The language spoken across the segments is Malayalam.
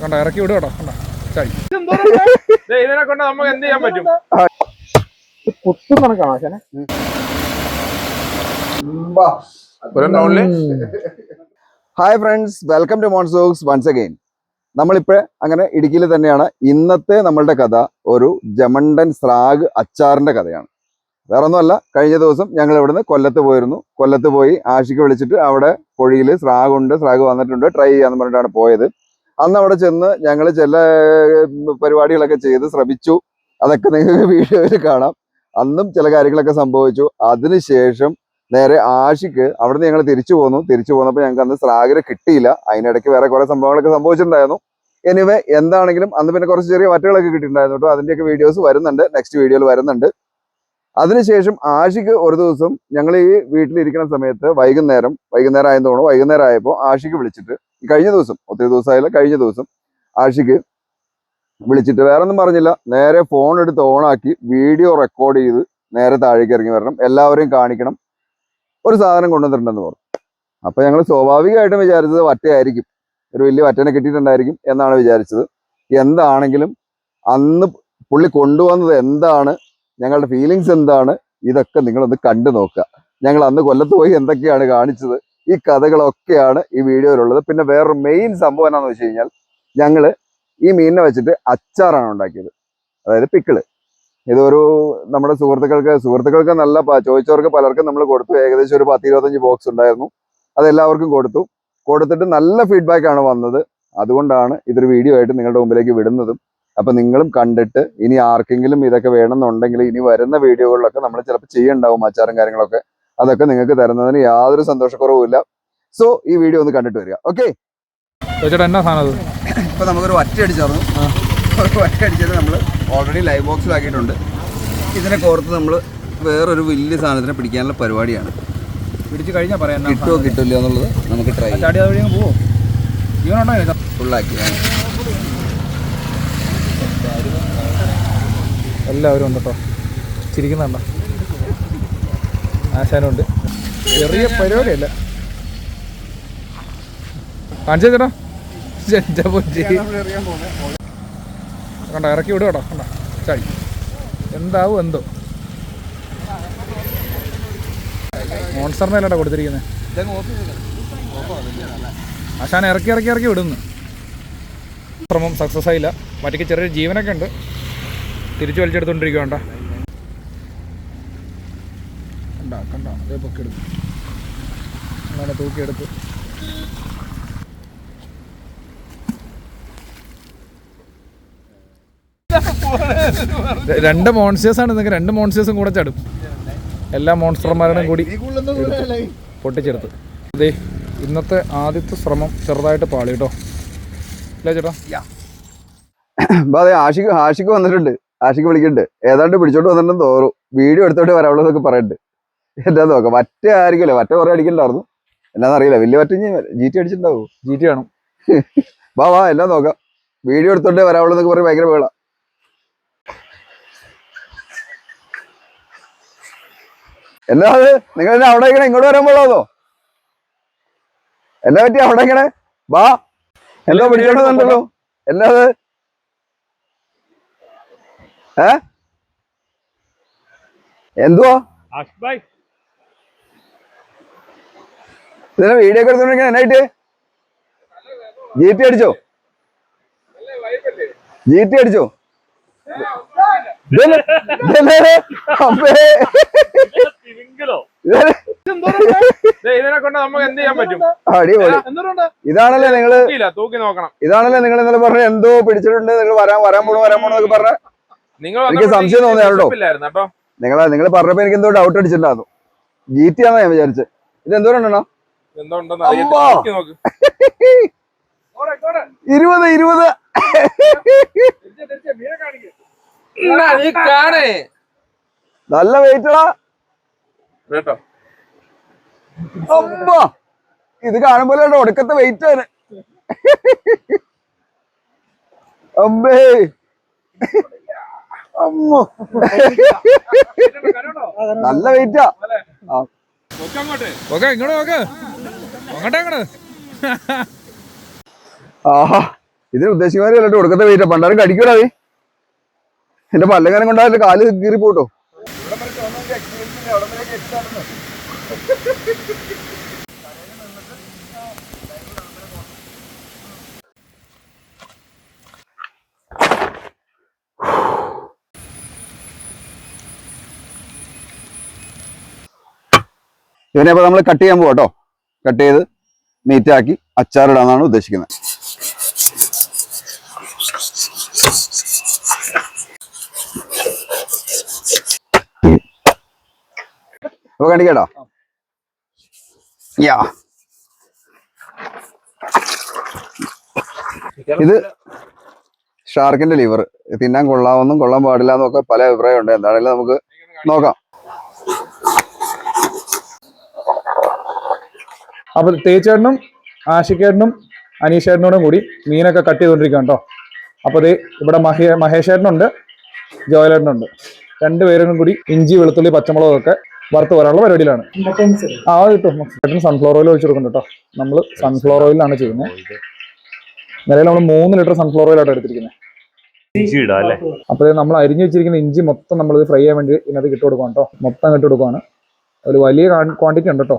കണ്ട ഇറക്കി വിടുക കേട്ടോ കണ്ട? ചാടി. ദേ, ഇതിനെ കൊണ്ട് നമുക്ക് എന്ത് ചെയ്യാൻ പറ്റും? കുത്തും കണക്കാണോ ആശാനെ hi friends welcome to Monsters once again നമ്മളിപ്പോൾ അങ്ങനെ ഇടുക്കിയിൽ തന്നെയാണ് ഇന്നത്തെ നമ്മളുടെ കഥ ഒരു ജമണ്ടൻ സ്രാഗ് അച്ചാറിന്റെ കഥയാണ്. വേറെ ഒന്നുമല്ല കഴിഞ്ഞ ദിവസം ഞങ്ങൾ ഇവിടുന്ന് കൊല്ലത്ത് പോയിരുന്നു. കൊല്ലത്ത് പോയി ആഷിക്ക് വിളിച്ചിട്ട് അവിടെ പൊഴിയിൽ സ്രാഗ് ഉണ്ട് സ്രാഗ് വന്നിട്ടുണ്ട് ട്രൈ ചെയ്യാന്ന് പറഞ്ഞിട്ടാണ് പോയത്. അന്ന് അവിടെ ചെന്ന് ഞങ്ങൾ ചില പരിപാടികളൊക്കെ ചെയ്ത് ശ്രമിച്ചു. അതൊക്കെ നിങ്ങൾക്ക് വീഡിയോയിൽ കാണാം. അന്നും ചില കാര്യങ്ങളൊക്കെ സംഭവിച്ചു. അതിനുശേഷം നേരെ ആഷിക്ക് അവിടുന്ന് ഞങ്ങൾ തിരിച്ചു പോന്നു. തിരിച്ചു പോന്നപ്പോൾ ഞങ്ങൾക്ക് അന്ന് സ്രാഗിനെ കിട്ടിയില്ല. അതിനിടയ്ക്ക് വേറെ കുറെ സംഭവങ്ങളൊക്കെ സംഭവിച്ചിട്ടുണ്ടായിരുന്നു. എനിവേ എന്താണെങ്കിലും അന്ന് പിന്നെ കുറച്ച് ചെറിയ വറ്റുകളൊക്കെ കിട്ടിയിട്ടുണ്ടായിരുന്നു കേട്ടോ. അതിന്റെയൊക്കെ വീഡിയോസ് വരുന്നുണ്ട്. നെക്സ്റ്റ് വീഡിയോയിൽ വരുന്നുണ്ട്. അതിനുശേഷം ആഷിക്ക് ഒരു ദിവസം ഞങ്ങൾ ഈ വീട്ടിലിരിക്കുന്ന സമയത്ത് വൈകുന്നേരം വൈകുന്നേരം ആയെന്ന് തോന്നുന്നു വൈകുന്നേരം ആയപ്പോൾ ആഷിക്ക് വിളിച്ചിട്ട് കഴിഞ്ഞ ദിവസം ഒത്തിരി ദിവസമായില്ല കഴിഞ്ഞ ദിവസം ആഷിക്ക് വിളിച്ചിട്ട് വേറെ ഒന്നും പറഞ്ഞില്ല. നേരെ ഫോൺ എടുത്ത് ഓണാക്കി വീഡിയോ റെക്കോർഡ് ചെയ്ത് നേരെ താഴേക്ക് ഇറങ്ങി വരണം. എല്ലാവരെയും കാണിക്കണം. ഒരു സാധനം കൊണ്ടുവന്നിട്ടുണ്ടെന്ന് പറഞ്ഞു. അപ്പൊ ഞങ്ങൾ സ്വാഭാവികമായിട്ടും വിചാരിച്ചത് വറ്റയായിരിക്കും ഒരു വലിയ വറ്റനെ കിട്ടിയിട്ടുണ്ടായിരിക്കും എന്നാണ് വിചാരിച്ചത്. എന്താണെങ്കിലും അന്ന് പുള്ളി കൊണ്ടുവന്നത് എന്താണ് ഞങ്ങളുടെ ഫീലിങ്സ് എന്താണ്? ഇതൊക്കെ നിങ്ങളൊന്ന് കണ്ടു നോക്കുക. ഞങ്ങൾ അന്ന് കൊല്ലത്ത് പോയി എന്തൊക്കെയാണ് കാണിച്ചത്? ഈ കഥകളൊക്കെയാണ് ഈ വീഡിയോയിലുള്ളത്. പിന്നെ വേറൊരു മെയിൻ സംഭവം എന്നാന്ന് വെച്ച് കഴിഞ്ഞാൽ ഞങ്ങൾ ഈ മീനിനെ വെച്ചിട്ട് അച്ചാറാണ് ഉണ്ടാക്കിയത്. അതായത് പിക്കിൾ ഇതൊരു നമ്മുടെ സുഹൃത്തുക്കൾക്ക് സുഹൃത്തുക്കൾക്ക് നല്ല ചോദിച്ചവർക്ക് പലർക്കും നമ്മൾ കൊടുത്തു. ഏകദേശം ഒരു പത്ത് ഇരുപത്തഞ്ച് ബോക്സ് ഉണ്ടായിരുന്നു അതെല്ലാവർക്കും കൊടുത്തു. കൊടുത്തിട്ട് നല്ല ഫീഡ്ബാക്ക് ആണ് വന്നത്. അതുകൊണ്ടാണ് ഇതൊരു വീഡിയോ ആയിട്ട് നിങ്ങളുടെ മുമ്പിലേക്ക് വിടുന്നതും അപ്പൊ നിങ്ങളും കണ്ടിട്ട് ഇനി ആർക്കെങ്കിലും ഇതൊക്കെ വേണമെന്നുണ്ടെങ്കിൽ ഇനി വരുന്ന വീഡിയോകളിലൊക്കെ നമ്മൾ ചിലപ്പോൾ ചെയ്യണ്ടാവും അച്ചാറും കാര്യങ്ങളൊക്കെ. അതൊക്കെ നിങ്ങൾക്ക് തരുന്നതിന് യാതൊരു സന്തോഷക്കുറവുമില്ല. സോ ഈ വീഡിയോ ഒന്ന് കണ്ടിട്ട് വരിക. ഓക്കെ ഇപ്പൊ നമുക്കൊരു ഒറ്റ അടിച്ചായിരുന്നു. ഒരു ഒറ്റ അടിച്ചത് നമ്മൾ ഓൾറെഡി ലൈവ് ബോക്സിലാക്കിയിട്ടുണ്ട് ഇതിനെ കോർത്ത് നമ്മൾ വേറൊരു വലിയ സാധനത്തിനെ പിടിക്കാനുള്ള പരിപാടിയാണ്. പിടിച്ചു കഴിഞ്ഞാൽ പറയാം കിട്ടുമോ കിട്ടില്ല എന്നുള്ളത് നമുക്ക് ട്രൈ. ചെയ്യാം? ഫുള്ളാക്കി എല്ലാവരും ഉണ്ട് കേട്ടോ ചിരിക്കുന്നുണ്ടോ? ആശാനുണ്ട്. ചെറിയ പരിപാടിയല്ല. കാണിച്ചു ചേട്ടാ. കണ്ട ഇറക്കി വിടുക ചാടി എന്താവും എന്തോ? അല്ലടാ കൊടുത്തിരിക്കുന്നത് ആശാൻ ഇറക്കി ഇറക്കി ഇറക്കി വിടുന്നു. ശ്രമം സക്സസ് ആയില്ല. മറ്റേക്ക് ചെറിയൊരു ജീവനൊക്കെ ഉണ്ട്. തിരിച്ചു വലിച്ചെടുത്തോണ്ടിരിക്കുക കണ്ട കണ്ട കണ്ട അതേ പൊക്കെടുത്തു അങ്ങനെ തൂക്കിയെടുത്ത്. രണ്ട് മോൺസ്റ്റേഴ്സ് ആണ് നിങ്ങൾക്ക് രണ്ട് മോൺസ്റ്റേഴ്സും കൂടെ ചടും. എല്ലാ മോൺസ്റ്റർമാരുടെയും കൂടി പൊട്ടിച്ചെടുത്ത്. അതെ ഇന്നത്തെ ആദ്യത്തെ ശ്രമം ചെറുതായിട്ട് പാളി കേട്ടോ. ഇല്ല ചേട്ടാ. അതെ ആഷിക്ക് ആഷിക്ക് വന്നിട്ടുണ്ട്. ആഷിക്ക് വിളിക്കുന്നുണ്ട്. ഏതാണ്ട് പിടിച്ചോണ്ട് വന്നിട്ടുണ്ടെന്ന് തോറും വീഡിയോ എടുത്തോണ്ട് വരാവുള്ളൂ എന്നൊക്കെ പറയുന്നുണ്ട് എന്താ നോക്കാം. മറ്റേ ആയിരിക്കുമല്ലോ. മറ്റേ കുറെ അടിക്കണ്ടായിരുന്നു എന്നാന്ന് അറിയില്ല. വലിയ മറ്റേ ജി ടി അടിച്ചിട്ടുണ്ടാവും. ജി ടി വേണം. വാ വാ എല്ലാം നോക്കാം. വീഡിയോ എടുത്തോണ്ടേ വരാവുള്ളൂ എന്നൊക്കെ പറയും ഭയങ്കര വേള എന്നാ അത്? നിങ്ങൾ എന്നെ അവിടെ ഇങ്ങനെ ഇങ്ങോട്ട് വരാൻ പോളാന്നോ എന്നെ പറ്റി അവിടെ ഇങ്ങനെ? വാ. എന്തോ പിടിച്ചോണ്ട് വന്നല്ലോ എന്നാ അത്? ഏ? എന്തുവാ? ഇതിനെ വീഡിയോ ഒക്കെ എന്നായിട്ട് ജി ടി അടിച്ചോ? ജി ടി അടിച്ചോ? ഇതാണല്ലേ നിങ്ങൾ ഇതാണല്ലേ നിങ്ങൾ ഇന്നലെ പറഞ്ഞ എന്തോ പിടിച്ചിട്ടുണ്ട്. നിങ്ങൾ വരാൻ വരാൻ പോണു വരാൻ പോണു എന്നൊക്കെ പറഞ്ഞ. എനിക്ക് സംശയം തോന്നി കേട്ടോ. നിങ്ങൾ നിങ്ങൾ പറഞ്ഞപ്പോ എനിക്ക് എന്തോ ഡൗട്ട് അടിച്ചിട്ടുണ്ടായിരുന്നു. ജി ടി ആണോ ഞാൻ വിചാരിച്ചത് ഇത് എന്തോ ഇങ്ങോട്ട്. ഇരുപത് ഇരുപത്. നല്ല വെയിറ്റടാ അമ്മ! ഇത് കാണുമ്പോൾ ഒടുക്കത്തെ വെയിറ്റ് ആണ്. അമ്മേ! നല്ല വെയിറ്റാ. ഓക്കെ ഇങ്ങോട്ട് നോക്ക്. അങ്ങോട്ടെ അങ്ങോട്ട് ആഹാ ഇതിന് ഉദ്ദേശിക്കുന്നവരെ അല്ലോട്ട് കൊടുക്കത്തെ വെയിറ്റാ. പണ്ടാരും കടിക്കൂടാ നീ. എന്റെ പല്ലങ്ങനം കൊണ്ടായാലും കാൽ കീറി പോട്ടോ അപ്പൊ നമ്മൾ കട്ട് ചെയ്യാൻ പോവാട്ടോ കട്ട് ചെയ്ത് നീറ്റാക്കി അച്ചാറിടാന്നാണ് ഉദ്ദേശിക്കുന്നത്. അപ്പൊ കണ്ടിക്കട്ടോ? യാ. ഇത് ഷാർക്കിന്റെ ലിവർ. തിന്നാൻ കൊള്ളാമെന്നും കൊള്ളാൻ പാടില്ല എന്നൊക്കെ പല അഭിപ്രായമുണ്ട്. എന്താണെങ്കിലും നമുക്ക് നോക്കാം. അപ്പോൾ തേച്ചേട്ടനും ആഷിക്കേട്ടനും അനീഷേട്ടനോടും കൂടി മീനൊക്കെ കട്ട് ചെയ്തുകൊണ്ടിരിക്കുകയാണ് കേട്ടോ അപ്പോൾ ദേ ഇവിടെ മഹേ മഹേഷേട്ടനുണ്ട് ജോയലേട്ടനുണ്ട്. രണ്ടുപേരും കൂടി ഇഞ്ചി വെളുത്തുള്ളി പച്ചമുളകൊക്കെ വറുത്ത് വരാനുള്ള പരിപാടിയിലാണ്. ആ കിട്ടും. ചേട്ടൻ സൺഫ്ലവർ ഓയിൽ ഒഴിച്ചു കൊടുക്കുന്നുണ്ട് കേട്ടോ നമ്മൾ സൺഫ്ലവർ ഓയിലാണ് ചെയ്യുന്നത് നിലവിൽ നമ്മൾ മൂന്ന് ലിറ്റർ സൺഫ്ലവർ ഓയിലാണ് എടുത്തിരിക്കുന്നത് ഇഞ്ചി ഇടാം അല്ലേ? അപ്പോൾ നമ്മൾ അരിഞ്ഞു വെച്ചിരിക്കുന്ന ഇഞ്ചി മൊത്തം നമ്മൾ ഫ്രൈ ചെയ്യാൻ വേണ്ടി ഇതിനകത്ത് കിട്ടുകൊടുക്കാം കേട്ടോ മൊത്തം കിട്ടുകൊടുക്കുകയാണ് അതിൽ വലിയ ക്വാണ്ടിറ്റി ഉണ്ട് കേട്ടോ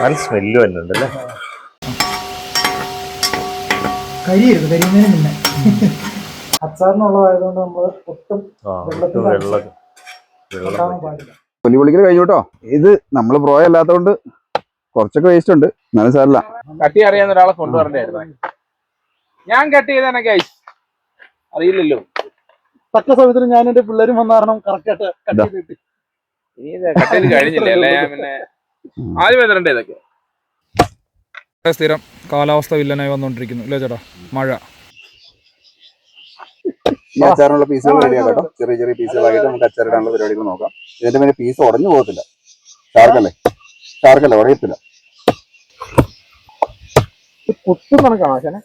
നല്ല സ്മെല്ല് വരുന്നുണ്ട് അല്ലേ? കരിയരുത് കരിയുന്നതിന് മുന്നേ അച്ചാറിനുള്ളതായതുകൊണ്ട് നമ്മൾ ഒട്ടും വെള്ളം പാടില്ല. പൊളിക്കൽ കഴിഞ്ഞു കേട്ടോ ഇത് നമ്മൾ പ്രോ അല്ലാത്തതുകൊണ്ട് കുറച്ചൊക്കെ വേസ്റ്റ് ഉണ്ട്. എന്നാലും സാറില്ല കട്ടി അറിയാവുന്ന ഒരാളെ കൊണ്ടുവരണ്ടായിരുന്നു ഞാൻ കട്ട് ചെയ്താണ് ഗൈസ് അറിയില്ലല്ലോ. തക്ക സമയത്തിന് ഞാൻ എന്റെ പിള്ളേരും വന്ന കാരണം കറക്റ്റ് ആയിട്ട് കട്ട്. ചെയ്തിട്ട്. കട്ടയിൽ കഴിഞ്ഞില്ല? അല്ലേ? ഞാൻ പിന്നെ ആദ്യം വരണ്ടേ ഇതൊക്കെ. സ്ഥിരം കാലാവസ്ഥ വില്ലനായി വന്നുകൊണ്ടിരിക്കുന്നു ഇല്ലേ ചേട്ടാ? മഴ. ഈ അച്ചാറിനുള്ള പീസുകൾ റെഡിയാക്കാം ചെറിയ ചെറിയ പീസുകളായിട്ട് നമുക്ക് അച്ചാറിടാനുള്ള പരിപാടികൾ നോക്കാം. ഇതിന്റെ പിന്നെ പീസ് ഉടഞ്ഞു പോകത്തില്ല. ഷാർക്കല്ലേ ഷാർക്കല്ലേ ഉടയത്തില്ല കുത്തും കണക്കാണ്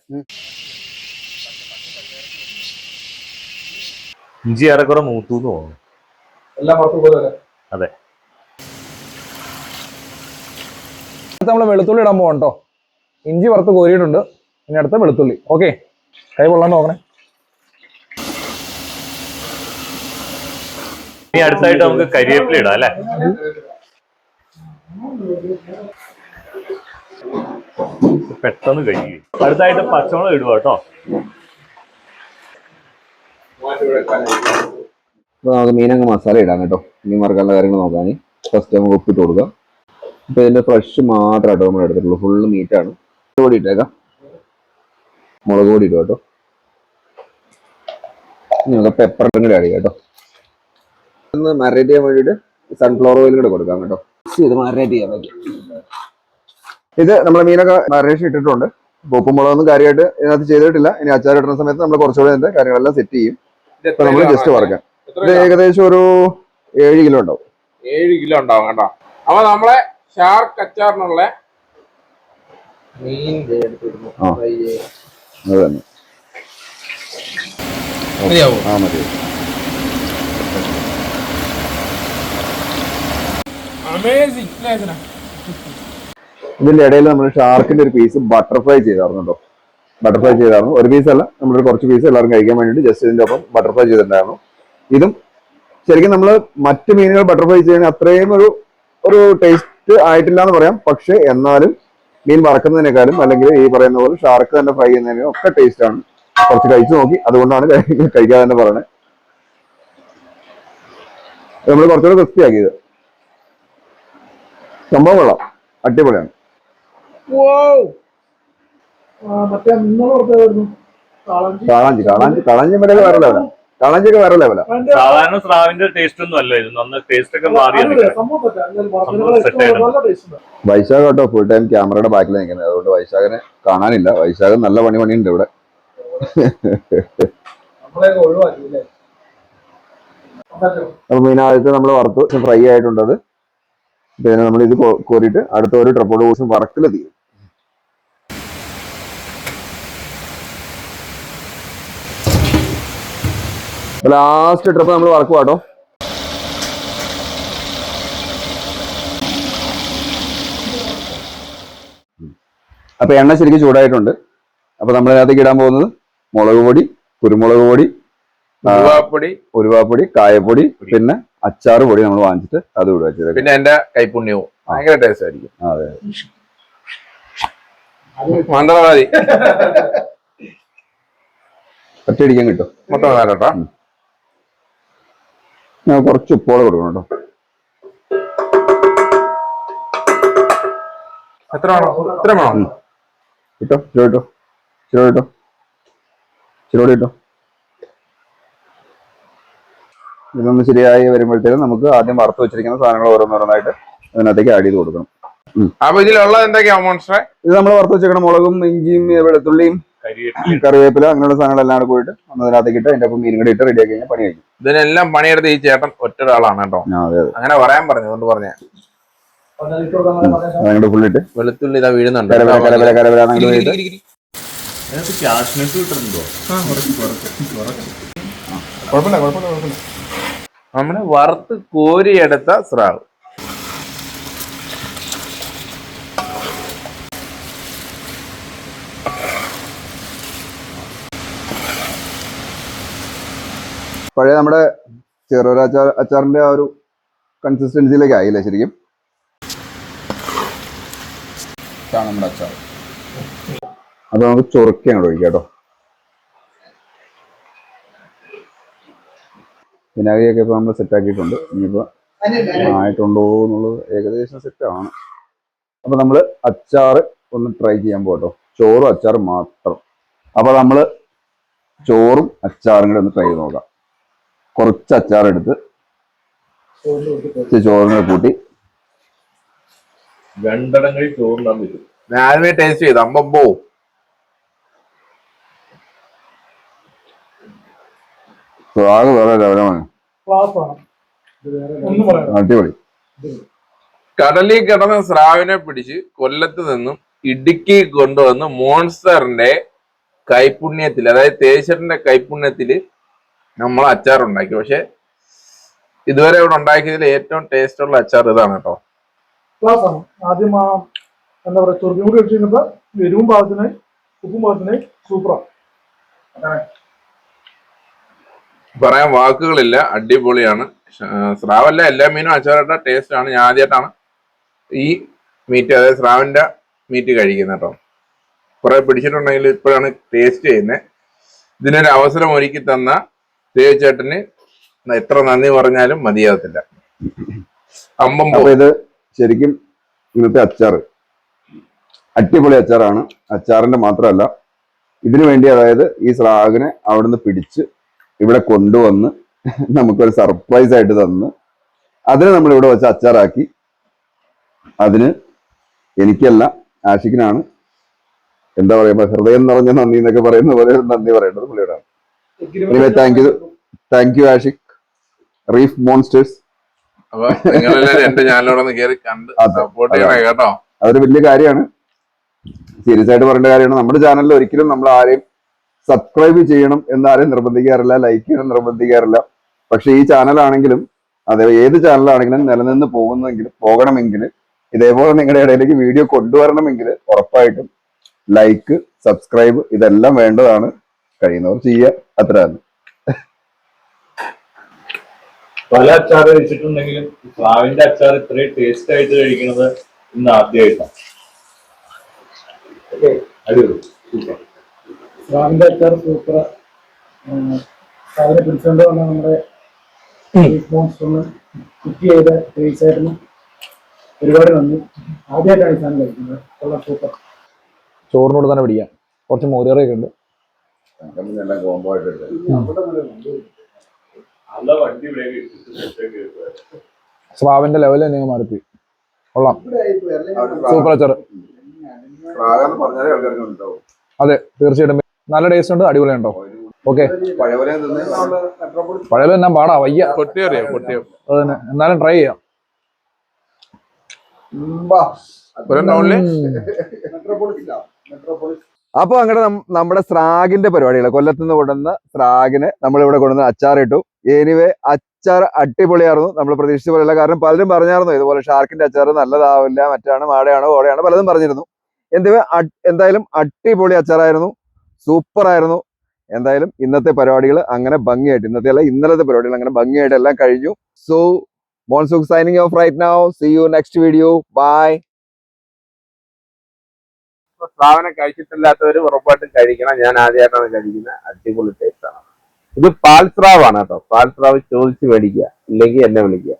ഇഞ്ചി ഏറെക്കുറെ മൂത്തു എന്ന് തോന്നുന്നു. എല്ലാം പുറത്ത് അതെ. നമ്മൾ വെളുത്തുള്ളി ഇടാൻ പോകാം കേട്ടോ ഇഞ്ചി വറുത്ത് കോരിയിട്ടുണ്ട്. ഇനി അടുത്ത വെളുത്തുള്ളി. ഓക്കെ? കൈ കൊള്ളാൻ നോക്കണേ. ഇനി അടുത്തായിട്ട് നമുക്ക് കരിവേപ്പില ഇടാം അല്ലേ? പെട്ടെന്ന് കഴിയും അടുത്തായിട്ട് പച്ചമുളക് ഇടുക കേട്ടോ നമുക്ക് മീനങ്ങ് മസാല ഇടാം കേട്ടോ. മീൻ മറക്കാനുള്ള കാര്യങ്ങൾ നോക്കാൻ ഫസ്റ്റ് നമുക്ക് ഉപ്പിട്ട് കൊടുക്കാം. അപ്പൊ ഇതിന്റെ ഫ്രഷ് മാത്രമായിട്ട് നമ്മൾ എടുത്തിട്ടുള്ളൂ. ഫുള്ള് മീറ്റാണ് പൊടി ഇട്ടേക്കാം. മുളക് പൊടി ഇടുക കേട്ടോ. ഇനി നമുക്ക് പെപ്പർ കൂടെ ആഡ് ചെയ്യാം കേട്ടോ. ഒന്ന് മാരിനേറ്റ് ചെയ്യാൻ വേണ്ടിയിട്ട് സൺഫ്ലവർ ഓയിൽ കൂടെ കൊടുക്കാം കേട്ടോ. ഇത് മാരിനേറ്റ് ചെയ്യാൻ പറ്റും ഇത് നമ്മൾ മീനൊക്കെ മാരിനേഷൻ ഇട്ടിട്ടുണ്ട്. ഇപ്പൊ ഉപ്പും മുളകൊന്നും കാര്യമായിട്ട് ഇതിനകത്ത് ചെയ്തിട്ടില്ല. ഇനി അച്ചാർ ഇടുന്ന സമയത്ത് നമ്മൾ കുറച്ചുകൂടെ ഇതിന്റെ കാര്യങ്ങളെല്ലാം സെറ്റ് ചെയ്യും. ഇപ്പൊ നമ്മൾ ജസ്റ്റ് വറക്കാം. ഇത് ഏകദേശം ഒരു ഏഴ് കിലോ ഉണ്ടാവും. ഏഴ് കിലോ ഉണ്ടാവും കേട്ടോ. അപ്പൊ നമ്മളെ ഷാർക്ക് അച്ചാറിനുള്ള മീൻ എടുത്തിരുന്നു. ഫ്രൈ ചെയ്ത്. അത് തന്നെ മതിയാവോ? ആ മതി ഇതിനെ? ഇതിന്റെ ഇടയിൽ നമ്മൾ ഷാർക്കിന്റെ ഒരു പീസ് ബട്ടർഫ്ലൈ ചെയ്തായിരുന്നു കേട്ടോ ബട്ടർഫ്ലൈ ചെയ്തായിരുന്നു ഒരു പീസ് അല്ല നമ്മളൊരു കുറച്ച് പീസ് എല്ലാവരും കഴിക്കാൻ വേണ്ടിട്ട് ജസ്റ്റ് ഇതിന്റെ ഒപ്പം ബട്ടർഫ്ലൈ ചെയ്തിട്ടുണ്ടായിരുന്നു ഇതും ശരിക്കും നമ്മൾ മറ്റ് മീനുകൾ ബട്ടർഫ്ലൈ ചെയ്യുന്ന അത്രയും ഒരു ഒരു ടേസ്റ്റ് ആയിട്ടില്ല എന്ന് പറയാം. പക്ഷെ എന്നാലും മീൻ വറക്കുന്നതിനേക്കാളും അല്ലെങ്കിൽ ഈ പറയുന്ന പോലെ ഷാർക്ക് തന്നെ ഫ്രൈ ചെയ്യുന്നതിനും ഒക്കെ ടേസ്റ്റ് ആണ്. കുറച്ച് കഴിച്ചു നോക്കി. അതുകൊണ്ടാണ് കഴി- കഴിക്കാതെ തന്നെ പറയണത് നമ്മൾ കുറച്ചുകൂടെ ക്രിസ്പി ആക്കിയത്. സംഭവം കൊള്ളാം. അടിപൊളിയാണ്. കാളഞ്ചി. കാളാഞ്ചി കാളാഞ്ചി വരെ വേറെ ലെവല കാളാഞ്ചിയൊക്കെ വേറെ ലെവല സാധാരണ സ്രാവിന്റെ ടേസ്റ്റ് ഒന്നും അല്ല ഇത്. നന്ന ടേസ്റ്റ് ഒക്കെ ഉണ്ട്. വൈശാഖ് കേട്ടോ ഫുൾ ടൈം ക്യാമറയുടെ ബാക്കിൽ നിൽക്കുന്നത്. അതുകൊണ്ട് വൈശാഖിനെ കാണാനില്ല. വൈശാഖൻ നല്ല പണി പണിയുണ്ട് ഇവിടെ? അപ്പൊ മീനാദ്യത്തെ നമ്മൾ വറുത്തു. ഫ്രൈ ആയിട്ടുണ്ട് അത്. പിന്നെ നമ്മൾ ഇത് കോരിട്ട് കോരിയിട്ട് അടുത്ത ഒരു ട്രിപ്പോട് കോഴ്സും വറക്കൽ തീരും ലാസ്റ്റ് ട്രിപ്പ് നമ്മൾ വറക്കുക കേട്ടോ അപ്പൊ എണ്ണ ശരിക്കും ചൂടായിട്ടുണ്ട്. അപ്പൊ നമ്മൾ അതിനകത്തേക്ക് ഇടാൻ പോകുന്നത് മുളക് പൊടി കുരുമുളക് പൊടി ഉരുവാപ്പൊടി ഉലുവാപ്പൊടി. ഉലുവാപ്പൊടി കായപ്പൊടി പിന്നെ അച്ചാറ് പൊടി നമ്മൾ വാങ്ങിച്ചിട്ട് അത് ഇടുക ചെയ്തേക്കാം. പിന്നെ എന്റെ കൈപ്പുണ്യവും. ഭയങ്കര ടേസ്റ്റ് ആയിരിക്കും. അതെ മന്ത്രവാദി ഒറ്റയടിക്കാൻ കിട്ടും? മൊത്തം കേട്ടോ ഞാൻ കുറച്ച് ഉപ്പോടെ കൊടുക്കണം കേട്ടോ. എത്ര എത്ര വേണോ? കിട്ടോ ഇതൊന്ന് ശരിയായി വരുമ്പോഴത്തേക്കും നമുക്ക് ആദ്യം വറുത്ത് വെച്ചിരിക്കുന്ന സാധനങ്ങൾ ഓരോന്നോരോന്നായിട്ട് അതിനകത്തേക്ക് ആഡ് ചെയ്ത് കൊടുക്കണം. അപ്പൊ ഇതിലുള്ളത് എന്തൊക്കെയാ മോൺസ്റ്ററെ ഇത് നമ്മൾ വറുത്ത് വെച്ചേക്കണം മുളകും ഇഞ്ചിയും വെളുത്തുള്ളിയും കറിവേപ്പില അങ്ങനെയുള്ള സാധനങ്ങളെല്ലാം കൂടെ പോയിട്ട് നമ്മൾ അതിനകത്തേക്ക് ഇട്ട് അതിന്റെ ഒപ്പം മീൻ കൂടി ഇട്ട് ആക്കി കഴിഞ്ഞാൽ പണി കഴിക്കും ഇതിനെല്ലാം പണിയെടുത്ത് ഈ ചേട്ടൻ ഒറ്റ ഒരാളാണ് കേട്ടോ അതെ അതെ. അങ്ങനെ പറയാൻ പറഞ്ഞു അതുകൊണ്ട് പറഞ്ഞു. അതങ്ങോട്ട് ഫുള്ളിട്ട് വെളുത്തുള്ളി ഇതാ വീഴുന്നുണ്ട്. നമ്മൾ വറുത്ത് കോരിയെടുത്ത സ്രാവ്. പഴയ നമ്മുടെ ചെറുപയർ അച്ചാർ അച്ചാറിന്റെ ആ ഒരു കൺസിസ്റ്റൻസിയിലേക്ക് ആയില്ലേ ശരിക്കും? ഇതാണ് നമ്മുടെ അച്ചാർ. അത് നമുക്ക് ചൊറുക്കി അങ്ങോട്ട് ഒഴിക്കാം കേട്ടോ. വിനാഗിരിയൊക്കെ ഇപ്പൊ നമ്മൾ സെറ്റ് ആക്കിയിട്ടുണ്ട്. ഇനിയിപ്പോ ആയിട്ടുണ്ടോ എന്നുള്ളത് ഏകദേശം സെറ്റ് ആണ്. അപ്പൊ നമ്മൾ അച്ചാറ് ഒന്ന് ട്രൈ ചെയ്യാൻ പോട്ടോ ചോറും അച്ചാറും മാത്രം. അപ്പൊ നമ്മൾ ചോറും അച്ചാറും കൂടെ ഒന്ന് ട്രൈ ചെയ്ത് നോക്കാം. കുറച്ച് അച്ചാർ എടുത്ത് ഇച്ചിരി ചോറിനെ കൂട്ടി. രണ്ടെണ്ണങ്ങളിൽ ചോറിനാൻ പറ്റും. ആദ്യമേ ടേസ്റ്റ് ചെയ്ത്. അമ്പമ്പോ സ്വാഗ് വേറെ പറയാം. അടിപൊളി. കടലിൽ കിടന്ന സ്രാവിനെ പിടിച്ച് കൊല്ലത്ത് നിന്നും ഇടുക്കി കൊണ്ടുവന്ന് മോൺസ്റ്ററിന്റെ കൈപുണ്യത്തിൽ അതായത് തേശ്വരന്റെ കൈപുണ്യത്തിൽ നമ്മൾ അച്ചാർ ഉണ്ടാക്കി. പക്ഷെ ഇതുവരെ ഇവിടെ ഉണ്ടാക്കിയതിൽ ഏറ്റവും ടേസ്റ്റ് ഉള്ള അച്ചാർ ഇതാണ് കേട്ടോ. ക്ലാസ് ആണ് ആദ്യം ആ എന്താ പറയുക ചൊറുക്കും കൂടി വെച്ച് കഴിഞ്ഞപ്പോ എരിവും പാകത്തിനായി ഉപ്പും പാകത്തിനായി സൂപ്പറാണ് പറയാൻ വാക്കുകളില്ല. അടിപൊളിയാണ്. സ്രാവല്ല എല്ലാ മീനും അച്ചാറിട്ട ടേസ്റ്റ് ആണ്. ഞാൻ ആദ്യമായിട്ടാണ് ഈ മീറ്റ് അതായത് സ്രാവിന്റെ മീറ്റ് കഴിക്കുന്നത് കേട്ടോ. കുറെ പിടിച്ചിട്ടുണ്ടെങ്കിൽ ഇപ്പോഴാണ് ടേസ്റ്റ് ചെയ്യുന്നത്. ഇതിനൊരു അവസരം ഒരുക്കി തന്ന ദേവചേട്ടന് എത്ര നന്ദി പറഞ്ഞാലും മതിയാവത്തില്ല. അമ്പം ഇത് ശരിക്കും ഇന്നത്തെ അച്ചാറ്. അടിപൊളി അച്ചാറാണ്. അച്ചാറിന്റെ മാത്രമല്ല ഇതിനു വേണ്ടി അതായത് ഈ സ്രാഗിനെ അവിടുന്ന് പിടിച്ച് ഇവിടെ കൊണ്ടുവന്ന് നമുക്കൊരു സർപ്രൈസ് ആയിട്ട് തന്ന് അതിനെ നമ്മൾ ഇവിടെ വെച്ച് അച്ചാറാക്കി. അതിന് എനിക്കല്ല ആഷിഖിനാണ് എന്താ പറയുക ഹൃദയം നിറഞ്ഞ നന്ദി എന്നൊക്കെ പറയുന്ന പോലെ നന്ദി പറയേണ്ടത് പുള്ളിയോടാണ്. Thank you Ashik Reef Monsters അപ്പൊ നിങ്ങളെല്ലാരും എന്റെ ചാനലോടൊന്ന് കയറി കണ്ട് സപ്പോർട്ട് ചെയ്യണേ കേട്ടോ. അതൊരു വലിയ കാര്യമാണ്. സീരിയസ് ആയിട്ട് പറയേണ്ട കാര്യമാണ്. നമ്മുടെ ചാനലിൽ ഒരിക്കലും നമ്മൾ ആരെയും സബ്സ്ക്രൈബ് ചെയ്യണം എന്നാരും നിർബന്ധിക്കാറില്ല ലൈക്ക് ചെയ്യണം നിർബന്ധിക്കാറില്ല. പക്ഷെ ഈ ചാനലാണെങ്കിലും അതെ ഏത് ചാനലാണെങ്കിലും നിലനിന്ന് പോകുന്നെങ്കിൽ പോകണമെങ്കിൽ ഇതേപോലെ നിങ്ങളുടെ ഇടയിലേക്ക് വീഡിയോ കൊണ്ടുവരണമെങ്കിൽ ഉറപ്പായിട്ടും ലൈക്ക് സബ്സ്ക്രൈബ് ഇതെല്ലാം വേണ്ടതാണ്. കഴിയുന്നവർ ചെയ്യുക. അത്ര തന്നെ പല അച്ചാർ കഴിച്ചിട്ടുണ്ടെങ്കിലും പ്ലാവിന്റെ അച്ചാർ ഇത്രയും ടേസ്റ്റ് ആയിട്ട് കഴിക്കുന്നത് ഇന്ന് ആദ്യമായിട്ടാണ് അച്ചാർ സൂപ്പർ അതിനെ പിടിച്ചുകൊണ്ട് വന്ന നമ്മുടെ കുക്ക് ചെയ്ത ടേസ്റ്റായിരുന്നു ഒരുപാട് നന്ദി. ആദ്യമായിട്ടാണ് സാധനം കഴിക്കുന്നത്. സൂപ്പർ ചോറിനോട് തന്നെ പിടിക്കാം. കുറച്ച് മോരുകറിയൊക്കെ ഉണ്ട്. എല്ലാം കോംബോ ആയിട്ട് നല്ല വണ്ടി ഇവിടെ ഇട്ടിട്ട് സ്രാവിന്റെ ലെവൽ തന്നെ മാറിപ്പോയി. കൊള്ളാം. സൂപ്പർ അച്ചാർ അതെ തീർച്ചയായിട്ടും. നല്ല ടേസ്റ്റ് ഉണ്ട് അടിപൊളി ഉണ്ടോ? ഓക്കെ പഴയപോലെ മെട്രോപോളിസ് എന്നാ പാടാ വയ്യ. പൊട്ടിയറിയോ പൊട്ടിയോ? അത് തന്നെ എന്നാലും ട്രൈ ചെയ്യാം. ഒരു ടൗണിൽ അപ്പൊ അങ്ങനെ നമ്മുടെ സ്രാഗിന്റെ പരിപാടികൾ കൊല്ലത്ത് നിന്ന് കൊണ്ടുവന്ന സ്രാഗിന് നമ്മൾ ഇവിടെ കൊണ്ടുവന്ന് അച്ചാറിട്ടു. എനിവേ അച്ചാർ അടിപൊളിയായിരുന്നു നമ്മൾ പ്രതീക്ഷിച്ച പോലെയല്ല. കാരണം പലരും പറഞ്ഞായിരുന്നു ഇതുപോലെ ഷാർക്കിന്റെ അച്ചാർ നല്ലതാവില്ല മറ്റാണ് മാടയാണ് ഓടയാണ് പലതും പറഞ്ഞിരുന്നു. എന്തുവേ എന്തായാലും അടിപൊളി അച്ചാറായിരുന്നു. സൂപ്പർ ആയിരുന്നു എന്തായാലും ഇന്നത്തെ പരിപാടികൾ അങ്ങനെ ഭംഗിയായിട്ട് ഇന്നത്തെ അല്ല ഇന്നലത്തെ പരിപാടികൾ അങ്ങനെ ഭംഗിയായിട്ട് എല്ലാം കഴിഞ്ഞു. So Monsukh signing off right now see you next video bye സ്രാവിനെ കഴിച്ചിട്ടില്ലാത്തവർ ഉറപ്പായിട്ടും കഴിക്കണം. ഞാൻ ആദ്യമായിട്ടാണ് കഴിക്കുന്നത്. അടിപൊളി ടേസ്റ്റ് ആണ്. ഇത് പാൽ സ്രാവാണ് കേട്ടോ. പാൽ സ്രാവ് ചോദിച്ച് മേടിക്കുക. ഇല്ലെങ്കിൽ എന്നെ വിളിക്കുക.